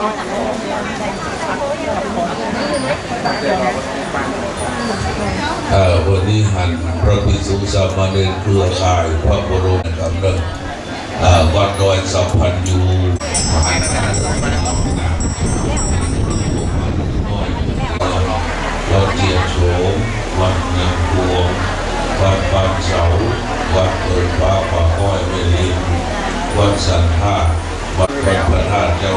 วันนี้หันพระพิสุสามเณรเครือข่ายพระบรมกำเนิดวัดดอยสัมพันธ์อยู่เรดเจียโฉมวัดนางพวงวัดบางเสาวัดเปิดฟ้าป่าก้อยเมลินวัดสันท่าวัดพระธาตุเจ้า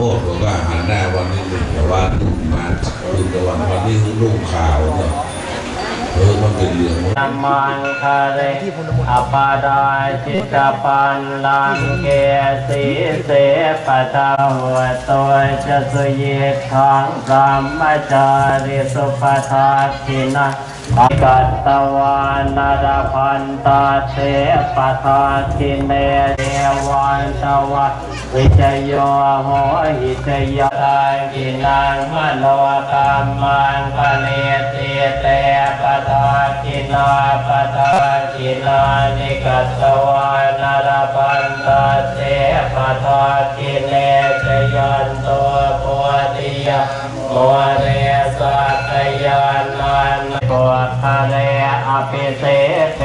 โมทบอกว่าหันหน้าวันนี้แต่ว่าลูกมาคือแต่วันวันนี้คือลูกข่าวเนาะเออมันเป็นเรื่องธรรมังคาเรอปาดาจิตปันลังเกสีเสปะทาหัวตัวจะสุเยทังพรหมาจาริสุปทาคินะกัตตวานาดาพันตาเสปทาคิเนเทวันตวะ วิจโยโหหิจยทากินังมโนกรรมังปะเนติเตปะทากินาปะทากินานิกัสตวานารปันตาเสปะทากิเนจยันตัวโพติยะโม เรอภิเสเต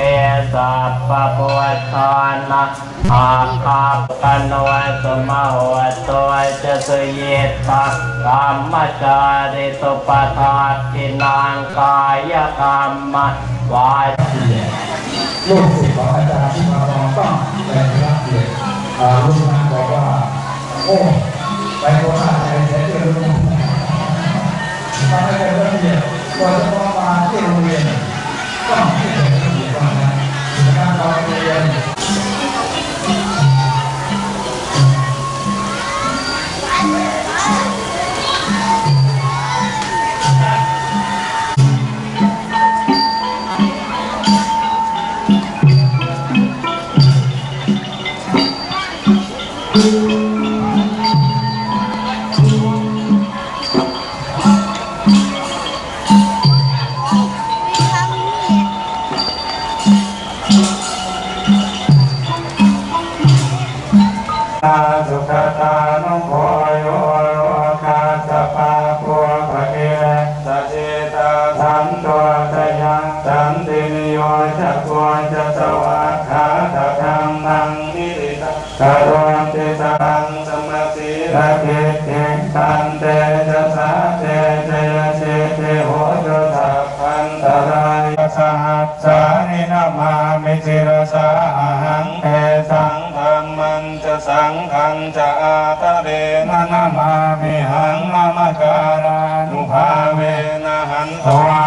สัพพะพุทานะอาคาปกันวสมโหตัวจะสเยตากรรมจาริสุปทาทินางกายกรรมวาจีลูกศิษย์ของอาจารย์ที่มาลองต้องเป็นพระเกียรติอ่าลูกนั้นบอกว่าโอ้ไปโคราชใจเสียเกิน สุขตานุโคโยโลกาสปาปัวภะเกสเจตาสันตัวตยังสันตินิโยจะกวจะสวัสขาตะคังนังนิริตะโรติสังสมาสี ระเกเกตันเตจะสาเตเจยเชเตโหโยทัพพันตรายสหัสสานินามามิจิรสาหังเอสังธรรมันจะสังขังจะอาตเรนนามามิหังนามการานุภาเวนะหันตวา